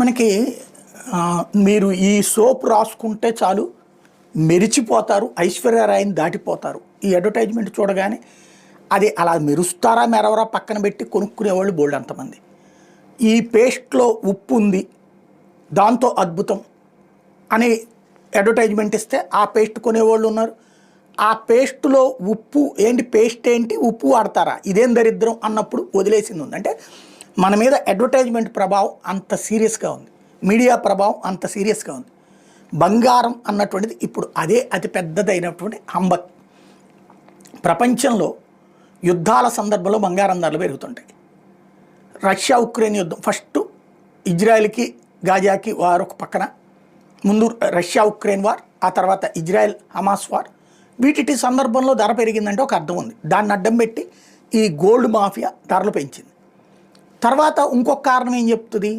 మనకి మీరు ఈ సోప్ రాసుకుంటే చాలు మెరిచిపోతారు ఐశ్వర్యరాయిని దాటిపోతారు. ఈ అడ్వర్టైజ్మెంట్ చూడగానే అది అలా మెరుస్తారా మెరవరా పక్కన పెట్టి కొనుక్కునేవాళ్ళు బోల్డ్ అంతమంది. ఈ పేస్ట్లో ఉప్పు ఉంది దాంతో అద్భుతం అని అడ్వర్టైజ్మెంట్ ఇస్తే ఆ పేస్ట్ కొనేవాళ్ళు ఉన్నారు. ఆ పేస్ట్లో ఉప్పు ఏంటి పేస్ట్ ఏంటి ఉప్పు వాడతారా? ఇదేం దరిద్రం అన్నప్పుడు వదిలేసింది ఉంది. అంటే మన మీద అడ్వర్టైజ్మెంట్ ప్రభావం అంత సీరియస్గా ఉంది. మీడియా ప్రభావం అంత సీరియస్గా ఉంది. బంగారం అన్నటువంటిది ఇప్పుడు అదే అతి పెద్దదైనటువంటి హంబక్ ప్రపంచంలో యుద్ధాల సందర్భంలో బంగారం ధరలు పెరుగుతుంటాయి. రష్యా ఉక్రెయిన్ యుద్ధం ఫస్ట్ ఇజ్రాయెల్కి గాజాకి వారు ఒక పక్కన. ముందు రష్యా ఉక్రెయిన్ వార్ ఆ తర్వాత ఇజ్రాయెల్ హమాస్ వార్. వీటి సందర్భంలో ధర పెరిగిందంటే ఒక అర్థం ఉంది. దాన్ని అడ్డం పెట్టి ఈ గోల్డ్ మాఫియా ధరలు పెంచింది. తర్వాత ఇంకొక కారణం ఏం చెప్తుంది?